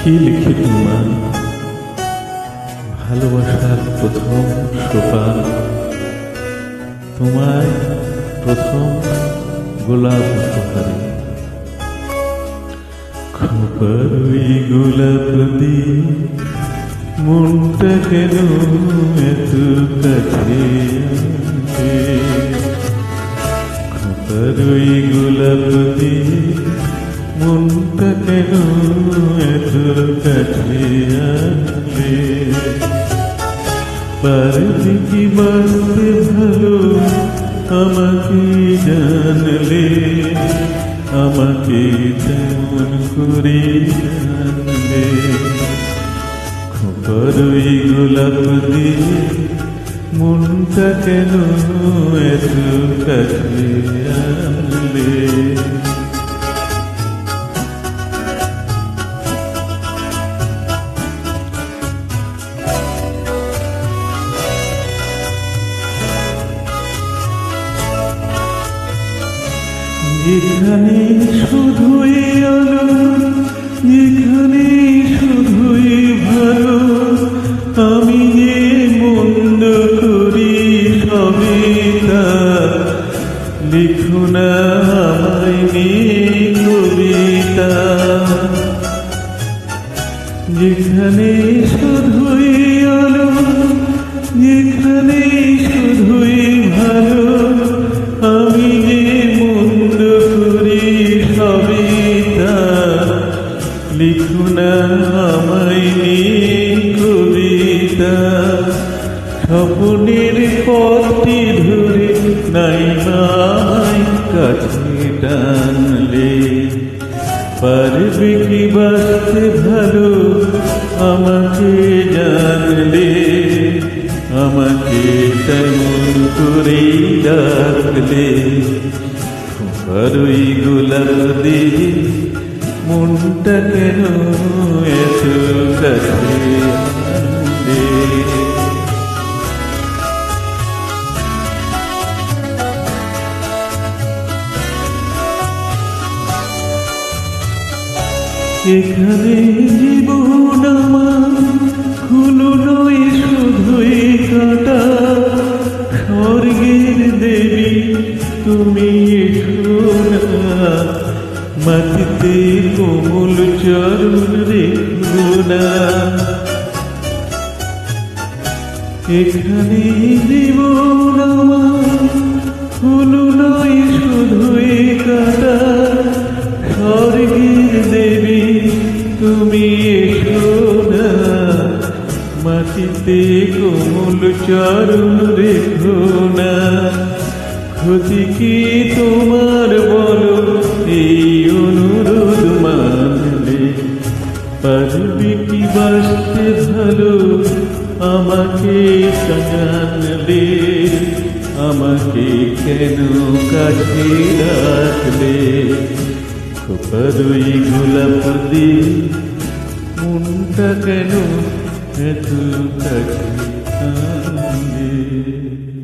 কি লিখি তোমার ভালোবাসার প্রথম সোপান তোমার প্রথম গোলাপ উপহারে। খবর ওই গোলাপ দিয়ে মনটা কেন এত কাছে আসে? খবর গোলাপ দিয়ে মনটা আসে পারবি কি বাঁচতে ভালো আমাকে জানলে আমাকে তেমন করে জানলে খবর ওই গোলাপ দিয়ে মনটা কেন এত কাছে আনলে যেখানে শুধুই আলো যেখানে শুধুই ভালো। আমি যে মন্দ করি সবে তা, লিখো না কবিতা। যেখানে শুধুই স্বপ্নের পথটি ধরে নাই মাই কাছে টানলে। পারবে কি বাঁচতে ভালো? আমাকে জানলে। আমাকে তেমন করে ডাকলে। আরই গোলাপ দিয়ে মনটা কেন এত কাছে? এখানে জীবন আমার খুলো নয় শুধুই কাটা স্বর্গের দেবী, তুমি না। মাটিতে কোমল চরণ রেখো না। এখানে জীবন আমার ফুল নয় শুধুই কাটা মাটিতে কোমল চরণ রেখো না। ক্ষতি কি তোমার বলো? এই অনুরোধ মানলে পারবি কি বাসতে ভালো? আমাকে জানলে আমাকে কেন কাছে রাখলে? খোপারই গোলাপ দিয়ে মনটা কেন तक आएंगे